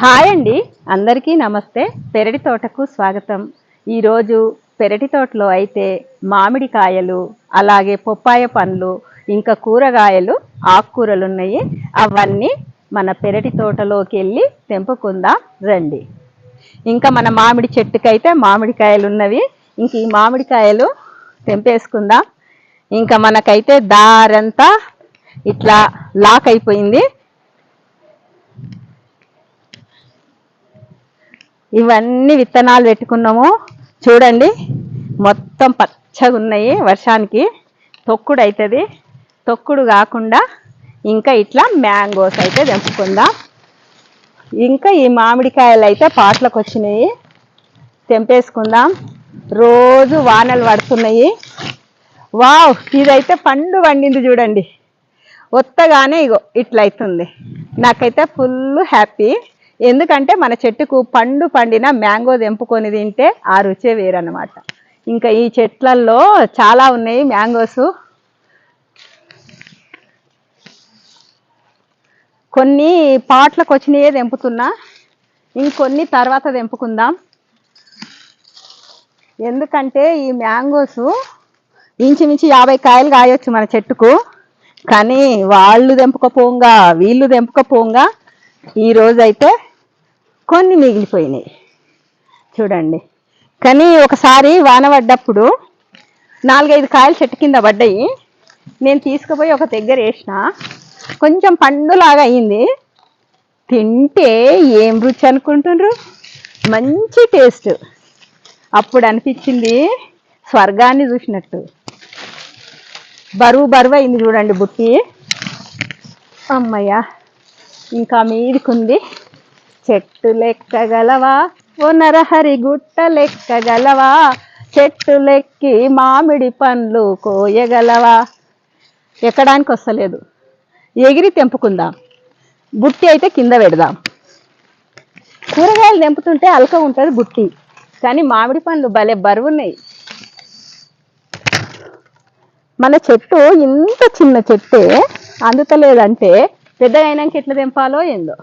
Hi అండి. అందరికీ నమస్తే. పెరటి తోటకు స్వాగతం. ఈరోజు పెరటి తోటలో అయితే మామిడికాయలు అలాగే పొప్పాయ పండ్లు ఇంకా కూరగాయలు ఆకుకూరలు ఉన్నాయి అవన్నీ మన పెరటి తోటలోకి వెళ్ళి తెంపుకుందాం రండి. ఇంకా మన మామిడి చెట్టుకైతే మామిడికాయలు ఉన్నవి ఇంక ఈ మామిడికాయలు తెంపేసుకుందాం. ఇంకా మనకైతే దారంతా ఇట్లా లాక్ అయిపోయింది. ఇవన్నీ విత్తనాలు పెట్టుకున్నాము. చూడండి మొత్తం పచ్చగా ఉన్నాయి వర్షానికి. తొక్కుడు అవుతుంది తొక్కుడు కాకుండా ఇంకా ఇట్లా మ్యాంగోస్ అయితే తెంపుకుందాం. ఇంకా ఈ మామిడికాయలు అయితే పాటలకు వచ్చినాయి. తెంపేసుకుందాం. రోజు వానలు పడుతున్నాయి. వావ్ ఇదైతే పండు పండింది చూడండి. ఒత్తగానే ఇగో ఇట్లయితుంది. నాకైతే ఫుల్ హ్యాపీ. ఎందుకంటే మన చెట్టుకు పండు పండిన మ్యాంగో తెంపుకొని తింటే ఆ రుచే వేరన్నమాట. ఇంకా ఈ చెట్లల్లో చాలా ఉన్నాయి మ్యాంగోస్. కొన్ని పాట్లకు వచ్చినాయే తెంపుతున్నా. ఇంకొన్ని తర్వాత తెంపుకుందాం. ఎందుకంటే ఈ మ్యాంగోస్ ఇంచుమించు యాభై కాయలు కాయొచ్చు మన చెట్టుకు. కానీ వాళ్ళు తెంపకపోంగా వీళ్ళు తెంపకపోంగా ఈ కొన్ని మిగిలిపోయినాయి. చూడండి. కానీ ఒకసారి వాన పడ్డప్పుడు నాలుగైదు కాయలు చెట్టు కింద పడ్డాయి. నేను తీసుకుపోయి ఒక దగ్గర వేసిన. కొంచెం పండులాగా అయింది. తింటే ఏం రుచి అనుకుంటుండ్రు మంచి టేస్ట్. అప్పుడు అనిపించింది స్వర్గాన్ని చూసినట్టు. బరువు బరువు అయింది చూడండి బుట్టి. అమ్మయ్య ఇంకా మీదికుంది. చెట్టు లెక్కగలవా ఓ నరహరి గుట్ట లెక్కగలవా చెట్టు లెక్కి మామిడి పండ్లు కోయగలవా? ఎక్కడానికి వస్తలేదు. ఎగిరి తెంపుకుందాం. బుట్టి అయితే కింద పెడదాం. కూరగాయలు తెంపుతుంటే అలక ఉంటుంది బుట్టి. కానీ మామిడి పండ్లు భలే బరువున్నాయి. మన చెట్టు ఇంత చిన్న చెట్టే అందుతలేదంటే పెద్దగా అయినాక ఎట్లా తెంపాలో ఏందో.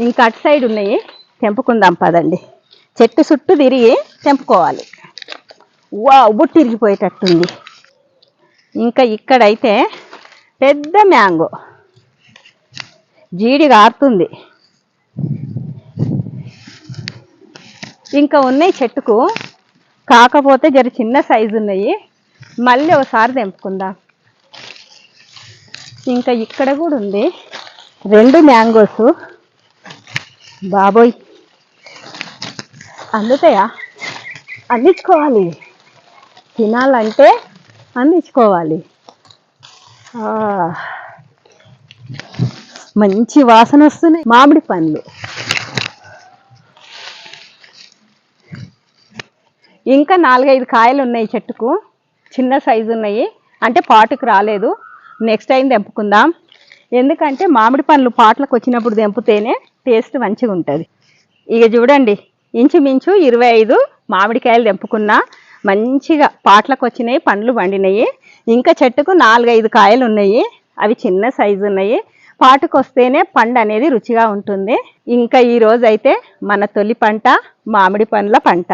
ఇంకా అటు సైడ్ ఉన్నాయి. తెంపుకుందాం పదండి. చెట్టు చుట్టూ తిరిగి తెంపుకోవాలి. వా బుట్టి తిరిగిపోయేటట్టుంది. ఇంకా ఇక్కడైతే పెద్ద మ్యాంగో. జీడి కారుతుంది. ఇంకా ఉన్నాయి చెట్టుకు. కాకపోతే జర చిన్న సైజు ఉన్నాయి. మళ్ళీ ఒకసారి తెంపుకుందాం. ఇంకా ఇక్కడ కూడా ఉంది. రెండు మ్యాంగోస్. బాబోయ్. అందుతాయా అందించుకోవాలి. తినాలంటే అందించుకోవాలి. మంచి వాసన వస్తున్నాయి మామిడి పండ్లు. ఇంకా నాలుగైదు కాయలు ఉన్నాయి చెట్టుకు. చిన్న సైజు ఉన్నాయి. అంటే పాటుకు రాలేదు. నెక్స్ట్ టైం తెంపుకుందాం. ఎందుకంటే మామిడి పండ్లు పాటలకు వచ్చినప్పుడు తెంపితేనే టేస్ట్ మంచిగా ఉంటుంది. ఇక చూడండి ఇంచుమించు ఇరవై ఐదు మామిడికాయలు తెంపుకున్నా మంచిగా పాటలకు వచ్చినాయి పండ్లు పండినాయి. ఇంకా చెట్టుకు నాలుగైదు కాయలు ఉన్నాయి అవి చిన్న సైజు ఉన్నాయి. పాటుకు వస్తేనే పండు అనేది రుచిగా ఉంటుంది. ఇంకా ఈరోజు అయితే మన తొలి పంట మామిడి పండ్ల పంట.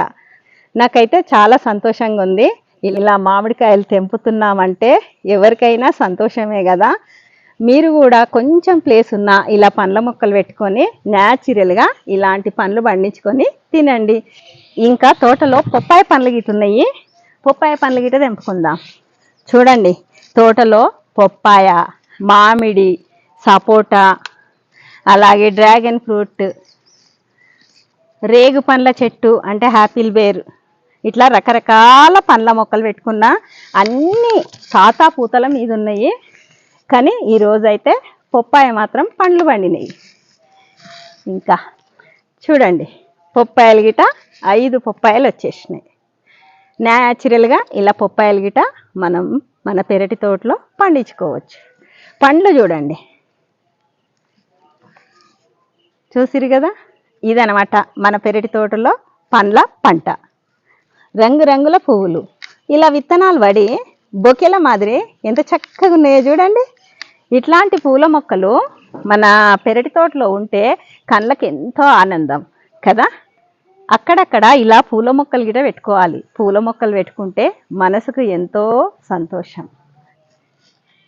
నాకైతే చాలా సంతోషంగా ఉంది. ఇలా మామిడికాయలు తెంపుతున్నామంటే ఎవరికైనా సంతోషమే కదా. మీరు కూడా కొంచెం ప్లేస్ ఉన్న ఇలా పండ్ల మొక్కలు పెట్టుకొని న్యాచురల్గా ఇలాంటి పండ్లు పండించుకొని తినండి. ఇంకా తోటలో పొప్పాయ పండ్లు గిట ఉన్నాయి. పొప్పాయ పండ్లు గిట తెంపుకుందాం. చూడండి తోటలో పొప్పాయ మామిడి సపోటా అలాగే డ్రాగన్ ఫ్రూట్ రేగు పండ్ల చెట్టు అంటే హ్యాపీల్ బేర్ ఇట్లా రకరకాల పండ్ల మొక్కలు పెట్టుకున్న అన్నీ తాతా పూతల మీద ఉన్నాయి. కానీ ఈరోజైతే రోజైతే పొప్పాయ మాత్రం పండ్లు పండినాయి. ఇంకా చూడండి పొప్పాయలు గిట ఐదు పొప్పాయలు వచ్చేసినాయి. న్యాచురల్గా ఇలా పొప్పాయలు గిట మనం మన పెరటి తోటలో పండించుకోవచ్చు. పండ్లు చూడండి. చూసిరు కదా? ఇదనమాట మన పెరటి తోటలో పండ్ల పంట. రంగురంగుల పువ్వులు. ఇలా విత్తనాలు పడి బొకెల మాదిరి ఎంత చక్కగా ఉన్నాయో చూడండి. ఇట్లాంటి పూల మొక్కలు మన పెరటి తోటలో ఉంటే కళ్ళకి ఎంతో ఆనందం కదా? అక్కడక్కడ ఇలా పూల మొక్కలు కూడా పెట్టుకోవాలి. పూల మొక్కలు పెట్టుకుంటే మనసుకు ఎంతో సంతోషం.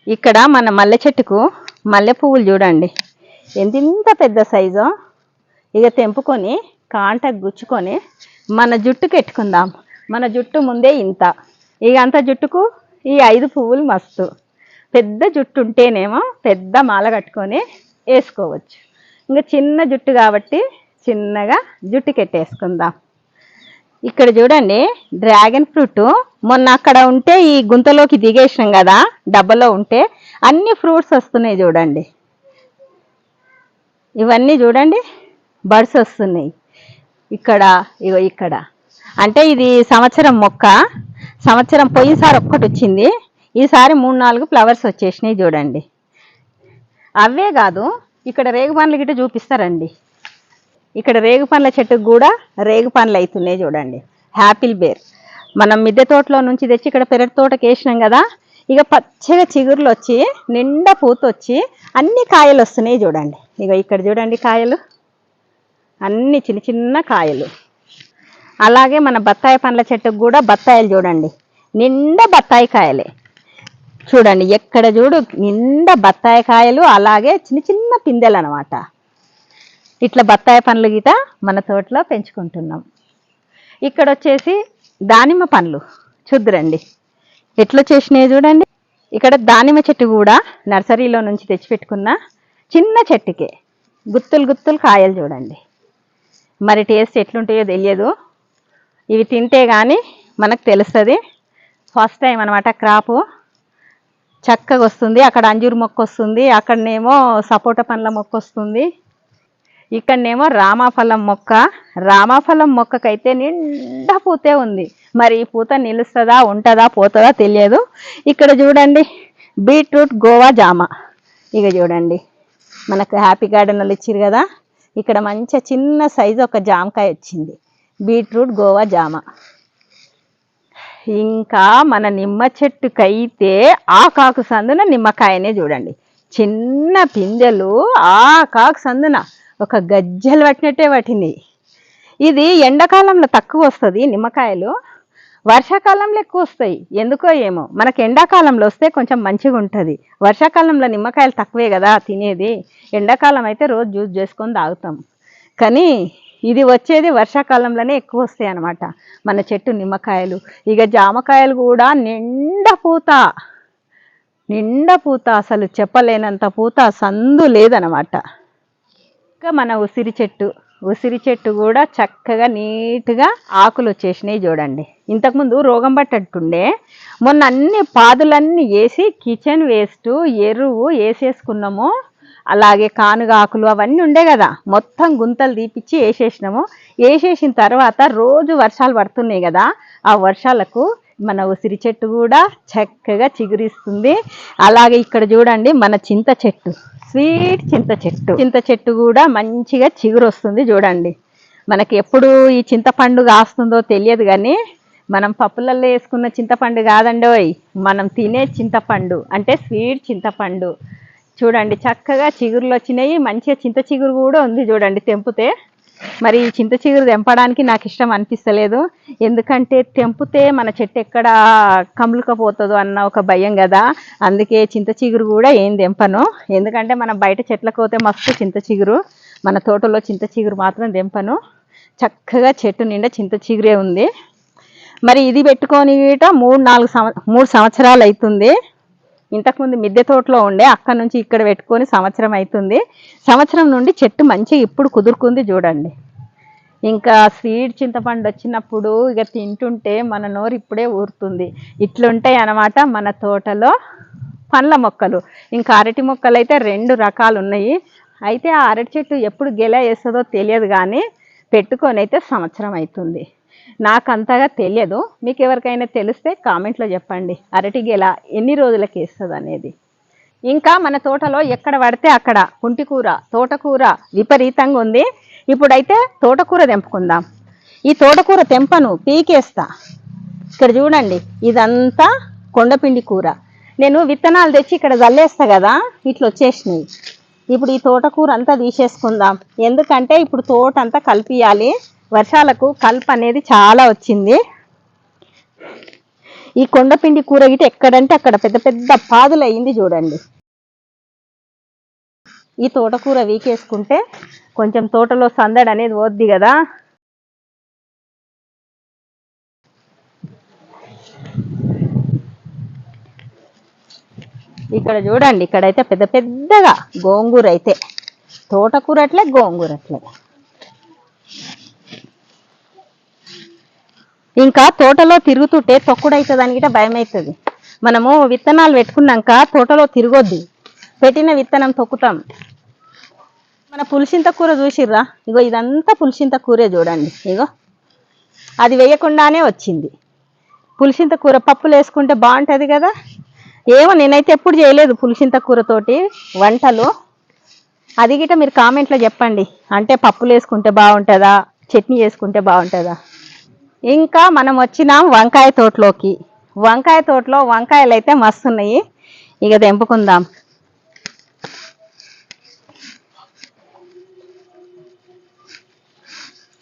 ఇక్కడ మన మల్లె చెట్టుకు మల్లె పువ్వులు చూడండి. ఎంత పెద్ద సైజు? ఇక తెంపుకొని కాంటకు గుచ్చుకొని మన జుట్టుకు ఎట్టుకుందాం మన జుట్టు ముందే ఇంత. ఇక అంత జుట్టుకు ఈ ఐదు పువ్వులు మస్తు. పెద్ద జుట్టు ఉంటేనేమో పెద్ద మాల కట్టుకొని వేసుకోవచ్చు. ఇంకా చిన్న జుట్టు కాబట్టి చిన్నగా జుట్టు కెట్టేసుకుందాం. ఇక్కడ చూడండి డ్రాగన్ ఫ్రూట్. మొన్న అక్కడ ఉంటే ఈ గుంతలోకి దిగేసినాం కదా డబ్బలో ఉంటే అన్ని ఫ్రూట్స్ వస్తున్నాయి చూడండి. ఇవన్నీ చూడండి బర్డ్స్ వస్తున్నాయి. ఇక్కడ ఇగో ఇక్కడ. అంటే ఇది సంవత్సరం మొక్క. సంవత్సరం పోయినసారి ఒక్కటి వచ్చింది. ఈసారి మూడు నాలుగు ఫ్లవర్స్ వచ్చేసినాయి చూడండి. అవే కాదు ఇక్కడ రేగు పండ్లు గిట్ట చూపిస్తారండి. ఇక్కడ రేగు పండ్ల చెట్టుకు కూడా రేగు పండ్లు అవుతున్నాయి చూడండి. హ్యాపిల్ బేర్ మనం మిద్దె తోటలో నుంచి తెచ్చి ఇక్కడ పెరటి తోటకి వేసినాం కదా ఇక పచ్చగా చిగుర్లు వచ్చి నిండా పూత వచ్చి అన్ని కాయలు వస్తున్నాయి చూడండి. ఇక ఇక్కడ చూడండి కాయలు. అన్ని చిన్న చిన్న కాయలు. అలాగే మన బత్తాయి పండ్ల చెట్టుకు కూడా బత్తాయిలు చూడండి. నిండా బత్తాయి కాయలే. చూడండి ఎక్కడ చూడు నిండా బత్తాయి కాయలు అలాగే చిన్న చిన్న పిందెలు అనమాట ఇట్లా బత్తాయి పండ్లు గిట మన తోటలో పెంచుకుంటున్నాం. ఇక్కడ వచ్చేసి దానిమ్మ పండ్లు. చూద్దురండి. ఎట్లా చేసినాయి చూడండి. ఇక్కడ దానిమ్మ చెట్టు కూడా నర్సరీలో నుంచి తెచ్చిపెట్టుకున్న చిన్న చెట్టుకే. గుత్తులు గుత్తులు కాయలు చూడండి. మరి టేస్ట్ ఎట్లుంటాయో తెలియదు. ఇవి తింటే కానీ మనకు తెలుస్తుంది. ఫస్ట్ టైం అనమాట క్రాపు. చక్కగా వస్తుంది. అక్కడ అంజూరు మొక్క వస్తుంది. అక్కడనేమో సపోటా పండ్ల మొక్క వస్తుంది. ఇక్కడనేమో రామాఫలం మొక్క. రామాఫలం మొక్కకైతే నిండా పూతే ఉంది. మరి ఈ పూత నిలుస్తుందా ఉంటుందా పోతుందా తెలియదు. ఇక్కడ చూడండి బీట్రూట్ గోవా జామ. ఇక చూడండి మనకు హ్యాపీ గార్డెన్ వాళ్ళు ఇచ్చారు కదా. ఇక్కడ మంచిగా చిన్న సైజు ఒక జామకాయ వచ్చింది. బీట్రూట్ గోవా జామ. ఇంకా మన నిమ్మ చెట్టుకైతే ఆ కాకు సందున నిమ్మకాయనే చూడండి. చిన్న పిందెలు ఆ కాకు సందున ఒక గజ్జలు పట్టినట్టే పట్టింది. ఇది ఎండాకాలంలో తక్కువ వస్తుంది నిమ్మకాయలు. వర్షాకాలంలో ఎక్కువ వస్తాయి. ఎందుకో ఏమో. మనకి ఎండాకాలంలో వస్తే కొంచెం మంచిగా ఉంటుంది. వర్షాకాలంలో నిమ్మకాయలు తక్కువే కదా తినేది. ఎండాకాలం అయితే రోజు జ్యూస్ చేసుకొని తాగుతాం. కానీ ఇది వచ్చేది వర్షాకాలంలోనే ఎక్కువ వస్తాయి అన్నమాట. మన చెట్టు నిమ్మకాయలు. ఇక జామకాయలు కూడా నిండా పూత. నిండా పూత. అసలు చెప్పలేనంత పూత సందు లేదనమాట ఇంకా మన ఉసిరి చెట్టు. ఉసిరి చెట్టు కూడా చక్కగా నీట్గా ఆకులు వచ్చేసినాయి చూడండి. ఇంతకుముందు రోగం పట్టట్టుండే మొన్న అన్ని పాదులన్నీ వేసి కిచెన్ వేస్ట్ ఎరువు వేసేసుకున్నాము. అలాగే కానుగ ఆకులు అవన్నీ ఉండే కదా. మొత్తం గుంతలు తీపిచ్చి వేసేసినాము వేసేసిన తర్వాత రోజు వర్షాలు పడుతున్నాయి కదా. ఆ వర్షాలకు మన ఉసిరి చెట్టు కూడా చక్కగా చిగురిస్తుంది. అలాగే ఇక్కడ చూడండి మన చింత చెట్టు. స్వీట్ చింత చెట్టు. చింత చెట్టు కూడా మంచిగా చిగురు వస్తుంది చూడండి. మనకి ఎప్పుడు ఈ చింతపండు కాస్తుందో తెలియదు కానీ మనం పప్పులలో వేసుకున్న చింతపండు కాదండి ఓయ్ మనం తినే చింతపండు అంటే స్వీట్ చింతపండు. చూడండి చక్కగా చిగురులు వచ్చినాయి. మంచిగా చింత చిగురు కూడా ఉంది చూడండి తెంపితే. మరి ఈ చింత చిగురు తెంపడానికి నాకు ఇష్టం అనిపిస్తలేదు. ఎందుకంటే తెంపితే మన చెట్టు ఎక్కడ కమ్లుకపోతుందో అన్న ఒక భయం కదా. అందుకే చింత చిగురు కూడా ఏం తెంపను. ఎందుకంటే మనం బయట చెట్లకు పోతే మస్తు చింత చిగురు. మన తోటలో చింత చిగురు మాత్రం తెంపను. చక్కగా చెట్టు నిండా చింత చిగురే ఉంది. మరి ఇది పెట్టుకొని గిట మూడు నాలుగు సంవ మూడు సంవత్సరాలు అవుతుంది. ఇంతకుముందు మిద్దె తోటలో ఉండే అక్కడ నుంచి ఇక్కడ పెట్టుకొని సంవత్సరం అవుతుంది సంవత్సరం నుండి చెట్టు మంచిగా ఇప్పుడు కుదురుకుంది చూడండి. ఇంకా స్వీట్ చింతపండు వచ్చినప్పుడు ఇక తింటుంటే మన నోరు ఇప్పుడే ఊరుతుంది. ఇట్లుంటాయి అన్నమాట మన తోటలో పండ్ల మొక్కలు. ఇంకా అరటి మొక్కలు అయితే రెండు రకాలు ఉన్నాయి. అయితే ఆ అరటి చెట్టు ఎప్పుడు గెల వేస్తుందో తెలియదు కానీ పెట్టుకొని అయితే సంవత్సరం అవుతుంది. నాకు అంతగా తెలియదు. మీకు ఎవరికైనా తెలిస్తే కామెంట్లో చెప్పండి. అరటి గెల ఎన్ని రోజులకి వేస్తుంది అనేది ఇంకా మన తోటలో ఎక్కడ పడితే అక్కడ కుంటికూర తోటకూర విపరీతంగా ఉంది. ఇప్పుడైతే తోటకూర తెంపుకుందాం. ఈ తోటకూర తెంపను పీకేస్తా. ఇక్కడ చూడండి ఇదంతా కొండపిండి కూర. నేను విత్తనాలు తెచ్చి ఇక్కడ చల్లేస్తా కదా ఇట్లా వచ్చేసినాయి. ఇప్పుడు ఈ తోటకూర అంతా తీసేసుకుందాం. ఎందుకంటే ఇప్పుడు తోట అంతా కలిపియాలి. వర్షాలకు కలుపు అనేది చాలా వచ్చింది. ఈ కొండపిండి కూర గిట ఎక్కడంటే అక్కడ పెద్ద పెద్ద పాదులు అయింది చూడండి. ఈ తోటకూర వీకేసుకుంటే కొంచెం తోటలో సందడి అనేది వద్ది కదా. ఇక్కడ చూడండి ఇక్కడైతే పెద్ద పెద్దగా గోంగూర అయితే. తోటకూర అట్లే గోంగూర అట్లే. ఇంకా తోటలో తిరుగుతుంటే తొక్కుడైతుందని గిట భయం అవుతుంది మనము విత్తనాలు పెట్టుకున్నాక తోటలో తిరగొద్దు. పెట్టిన విత్తనం తొక్కుతాం. మన పులిసింత కూర చూసిర్రా? ఇగో ఇదంతా పులిసింత కూరే చూడండి. ఇగో అది వేయకుండానే వచ్చింది. పులిసింత కూర పప్పులు వేసుకుంటే బాగుంటుంది కదా? ఏమో నేనైతే ఎప్పుడు చేయలేదు పులిసింత కూరతోటి వంటలు. అది గిట మీరు కామెంట్లో చెప్పండి. అంటే పప్పులు వేసుకుంటే బాగుంటుందా? చట్నీ చేసుకుంటే బాగుంటుందా? ఇంకా మనం వచ్చినాం వంకాయ తోటలోకి. వంకాయ తోటలో వంకాయలు అయితే మస్తు ఉన్నాయి ఇక తెంపుకుందాం.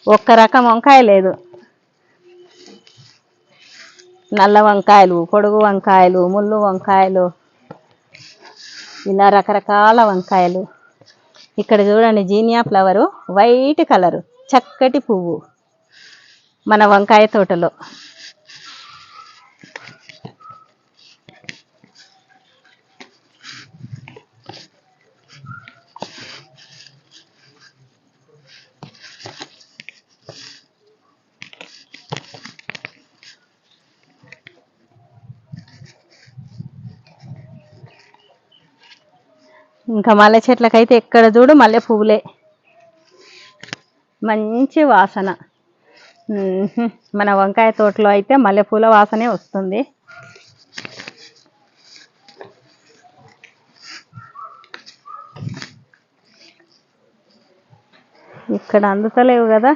ఒక్క రకం వంకాయ లేదు. నల్ల వంకాయలు పొడుగు వంకాయలు ముళ్ళు వంకాయలు ఇలా రకరకాల వంకాయలు. ఇక్కడ చూడండి జీనియా ఫ్లవరు వైట్ కలరు చక్కటి పువ్వు. మన వంకాయ తోటలో. ఇంకా మల్లె చెట్లకైతే ఎక్కడ చూడు మల్లె పువ్వులే. మంచి వాసన. మన వంకాయ తోటలో అయితే మల్లెపూల వాసనే వస్తుంది. ఇక్కడ అందుతలేవు కదా?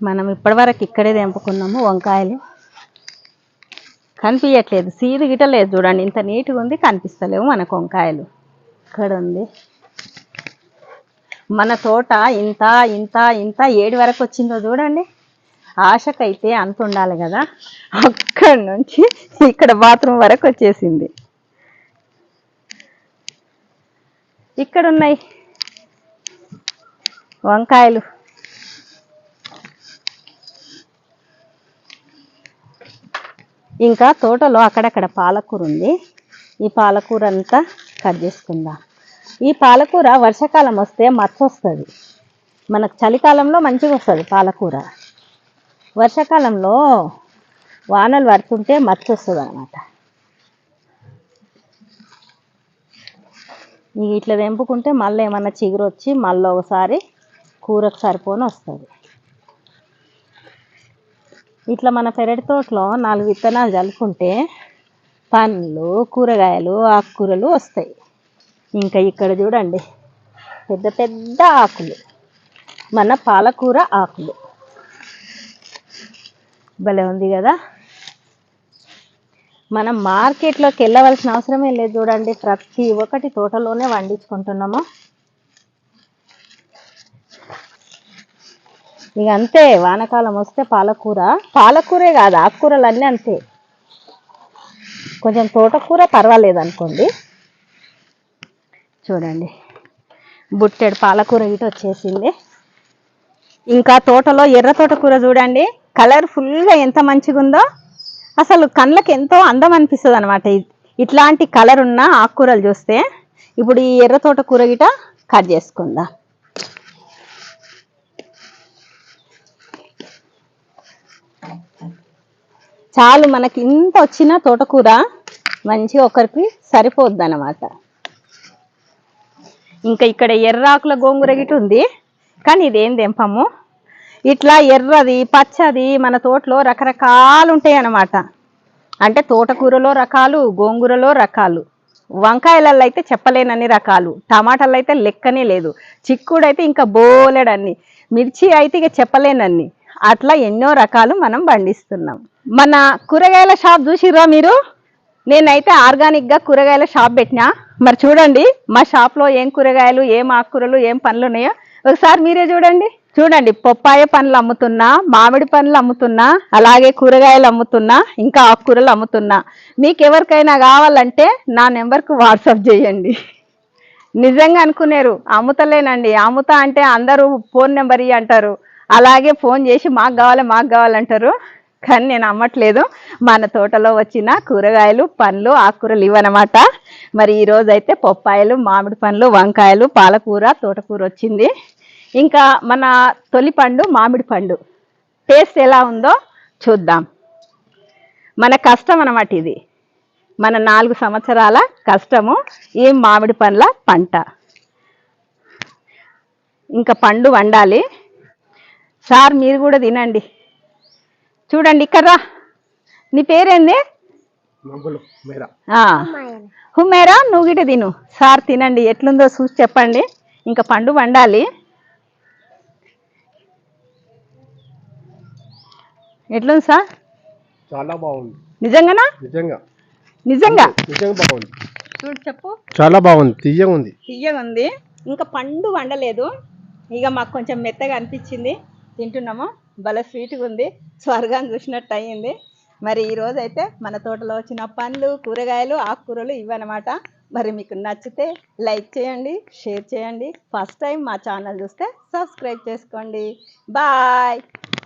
మనం ఇప్పటివరకు ఇక్కడే తెంపుకున్నాము వంకాయలు. కనిపించట్లేదు సీదు గిట లేదు చూడండి. ఇంత నీట్గా ఉంది కనిపిస్తలేవు మనకు వంకాయలు ఇక్కడ ఉంది మన తోట ఇంత ఇంత ఇంత ఏడు వరకు వచ్చిందో చూడండి. ఆశకైతే అంత ఉండాలి కదా. అక్కడి నుంచి ఇక్కడ బాత్రూమ్ వరకు వచ్చేసింది. ఇక్కడ ఉన్నాయి వంకాయలు. ఇంకా తోటలో అక్కడక్కడ పాలకూర ఉంది. ఈ పాలకూర అంతా కట్ చేసుకుందాం. ఈ పాలకూర వర్షాకాలం వస్తే మచ్చ వస్తుంది. మనకు చలికాలంలో మంచిగా వస్తుంది పాలకూర. వర్షాకాలంలో వానలు పడుతుంటే మచ్చ వస్తుంది అనమాట ఇట్లా తెంపుకుంటే మళ్ళీ ఏమన్నా చిగురు వచ్చి మళ్ళీ ఒకసారి కూరకు సరిపోని వస్తుంది. ఇట్లా మన పెరటి తోటలో నాలుగు విత్తనాలు చల్లుకుంటే పండ్లు కూరగాయలు ఆకుకూరలు వస్తాయి. ఇంకా ఇక్కడ చూడండి పెద్ద పెద్ద ఆకులు. మన పాలకూర ఆకులు. భలే ఉంది కదా? మనం మార్కెట్లోకి వెళ్ళవలసిన అవసరమే లేదు చూడండి ప్రతి ఒక్కటి తోటలోనే పండించుకుంటున్నాము ఇక అంతే వానకాలం వస్తే పాలకూర. పాలకూరే కాదు ఆకుకూరలు అన్నీ అంతే. కొంచెం తోటకూర పర్వాలేదు అనుకోండి చూడండి. బుట్టెడు పాలకూర ఇటు వచ్చేసింది. ఇంకా తోటలో ఎర్ర తోటకూర చూడండి. కలర్ ఫుల్గా ఎంత మంచిగా ఉందో అసలు కళ్ళకి ఎంతో అందం అనిపిస్తుంది అనమాట ఇట్లాంటి కలర్ ఉన్న ఆకుకూరలు చూస్తే. ఇప్పుడు ఈ ఎర్ర తోటకూర గిట కట్ చేసుకుందాం. చాలు మనకి ఇంత వచ్చిన తోటకూర మంచిగా ఒకరికి సరిపోద్ది అనమాట ఇంకా ఇక్కడ ఎర్రాకుల గోంగూర గిట ఉంది కానీ ఇదేం తెంపము. ఇట్లా ఎర్రది పచ్చది మన తోటలో రకరకాలు ఉంటాయి అన్నమాట అంటే తోటకూరలో రకాలు గోంగూరలో రకాలు. వంకాయలలో అయితే చెప్పలేనన్ని రకాలు. టమాటాలు అయితే లెక్కనే లేదు. చిక్కుడు అయితే ఇంకా బోలెడన్ని. మిర్చి అయితే ఇక చెప్పలేనన్ని. అట్లా ఎన్నో రకాలు మనం పండిస్తున్నాం. మన కూరగాయల షాప్ చూసిర్రా మీరు? నేనైతే ఆర్గానిక్గా కూరగాయల షాప్ పెట్టినా. మరి చూడండి మా షాప్లో ఏం కూరగాయలు ఏం ఆకుకూరలు ఏం పండ్లు ఉన్నాయో. ఒకసారి మీరే చూడండి. చూడండి పొప్పాయ పండ్లు అమ్ముతున్నా మామిడి పండ్లు అమ్ముతున్నా అలాగే కూరగాయలు అమ్ముతున్నా ఇంకా ఆకుకూరలు అమ్ముతున్నా. మీకు ఎవరికైనా కావాలంటే నా నెంబర్కు వాట్సాప్ చేయండి. నిజంగా అనుకునేరు అమ్ముతలేనండి. అమ్ముతా అంటే అందరూ ఫోన్ నెంబర్ ఇవి అంటారు. అలాగే ఫోన్ చేసి మాకు కావాలి మాకు కావాలంటారు కానీ నేను అమ్మట్లేదు. మన తోటలో వచ్చిన కూరగాయలు పండ్లు ఆకుకూరలు ఇవన్నమాట మరి ఈరోజు అయితే పప్పాయలు మామిడి పండ్లు వంకాయలు పాలకూర తోటకూర వచ్చింది. ఇంకా మన తొలి పండు మామిడి పండు. టేస్ట్ ఎలా ఉందో చూద్దాం. మన కష్టం అన్నమాట ఇది. మన నాలుగు సంవత్సరాల కష్టము ఈ మామిడి పండ్ల పంట. ఇంకా పండు వండాలి. సార్ మీరు కూడా తినండి. చూడండి ఇక్కడ రా. నీ పేరేంది? హుమేరా నువ్వు గిట తిను. సార్ తినండి ఎట్లుందో చూసి చెప్పండి. ఇంకా పండు వండాలి. ఎట్లుంది సార్? చాలా బాగుంది. నిజంగానా? నిజంగా. నిజంగా? నిజంగా బాగుంది. చూడు చెప్పు. చాలా బాగుంది తీయగా ఉంది. తీయగా ఉంది. ఇంకా పండు వండలేదు. ఇక మాకు కొంచెం మెత్తగా అనిపించింది. తింటున్నాము. భలే స్వీట్గా ఉంది. స్వర్గాన్ని చూసినట్టు అయ్యింది. మరి ఈరోజు అయితే మన తోటలో వచ్చిన పండ్లు కూరగాయలు ఆకుకూరలు ఇవన్నమాట మరి మీకు నచ్చితే లైక్ చేయండి షేర్ చేయండి. ఫస్ట్ టైం మా ఛానల్ చూస్తే సబ్స్క్రైబ్ చేసుకోండి. బాయ్